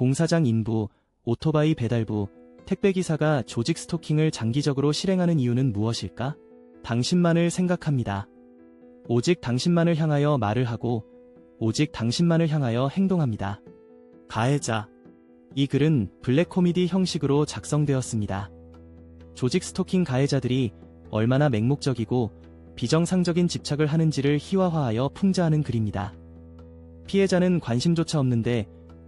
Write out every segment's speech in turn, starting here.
공사장 인부, 오토바이 배달부, 택배기사가 조직 스토킹을 장기적으로 실행하는 이유는 무엇일까? 당신만을 생각합니다. 오직 당신만을 향하여 말을 하고, 오직 당신만을 향하여 행동합니다. 가해자. 이 글은 블랙 코미디 형식으로 작성되었습니다. 조직 스토킹 가해자들이 얼마나 맹목적이고 비정상적인 집착을 하는지를 희화화하여 풍자하는 글입니다. 피해자는 관심조차 없는데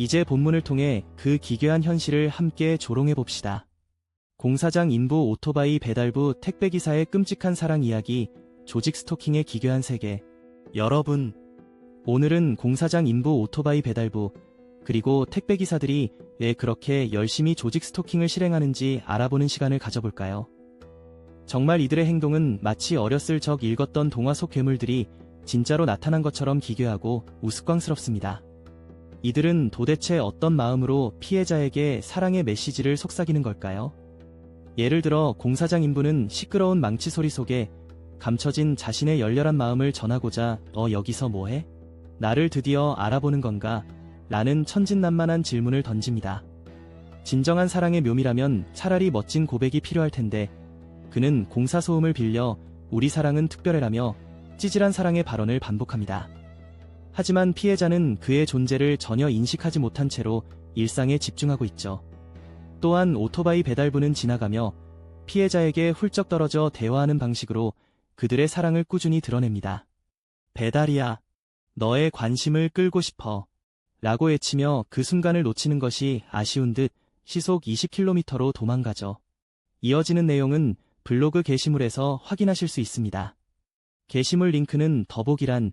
이제 본문을 통해 그 기괴한 현실을 함께 조롱해 봅시다. 공사장 인부 오토바이 배달부 택배기사의 끔찍한 사랑 이야기, 조직 스토킹의 기괴한 세계. 여러분, 오늘은 공사장 인부 오토바이 배달부, 그리고 택배기사들이 왜 그렇게 열심히 조직 스토킹을 실행하는지 알아보는 시간을 가져볼까요? 정말 이들의 행동은 마치 어렸을 적 읽었던 동화 속 괴물들이 진짜로 나타난 것처럼 기괴하고 우스꽝스럽습니다. 이들은 도대체 어떤 마음으로 피해자에게 사랑의 메시지를 속삭이는 걸까요? 예를 들어 공사장 인부는 시끄러운 망치 소리 속에 감춰진 자신의 열렬한 마음을 전하고자 어 여기서 뭐해? 나를 드디어 알아보는 건가? 라는 천진난만한 질문을 던집니다. 진정한 사랑의 묘미라면 차라리 멋진 고백이 필요할 텐데 그는 공사 소음을 빌려 우리 사랑은 특별해라며 찌질한 사랑의 발언을 반복합니다. 하지만 피해자는 그의 존재를 전혀 인식하지 못한 채로 일상에 집중하고 있죠. 또한 오토바이 배달부는 지나가며 피해자에게 훌쩍 떨어져 대화하는 방식으로 그들의 사랑을 꾸준히 드러냅니다. 배달이야. 너의 관심을 끌고 싶어. 라고 외치며 그 순간을 놓치는 것이 아쉬운 듯 시속 20km로 도망가죠. 이어지는 내용은 블로그 게시물에서 확인하실 수 있습니다. 게시물 링크는 더보기란